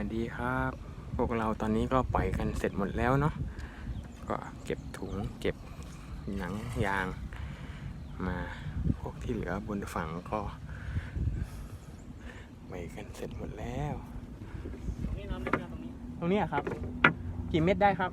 วัสดีครับ พวกเราตอนนี้ก็ปล่อยกันเสร็จหมดแล้วเนาะก็เก็บถุงเก็บหนังยาง มาพวกที่เหลือบนฝั่งก็ไปกันเสร็จหมดแล้ว ตรงนี้น้ำลึกนะตรงนี้ ตรงนี้อะครับ กี่เม็ดได้ครับ